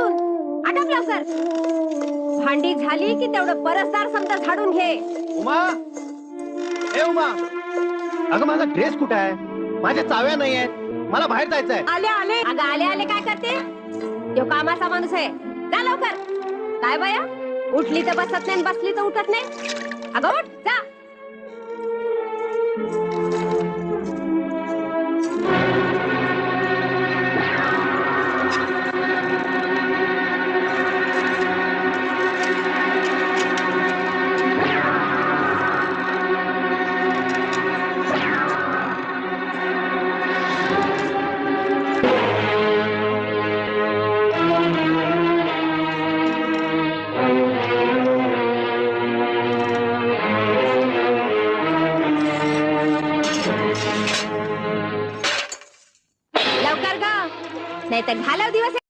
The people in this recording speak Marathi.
अजून लवकर भांडी झाली की तेवढं परसदार समजा झाडून घे. उमा. ए उमा. अगं माझा ड्रेस कुठे आहे? माझ्या चाव्या नाही आहेत. मला बाहेर जायचंय आले आले. अगं आले आले काय करते? तो कामाचा माणूस आहे. जा लवकर. काय बाया? उठली तर बसत नाही बसली तर उठत नाही. अगं उठ जा. लवकर ग. नहीं तो घालव दिवस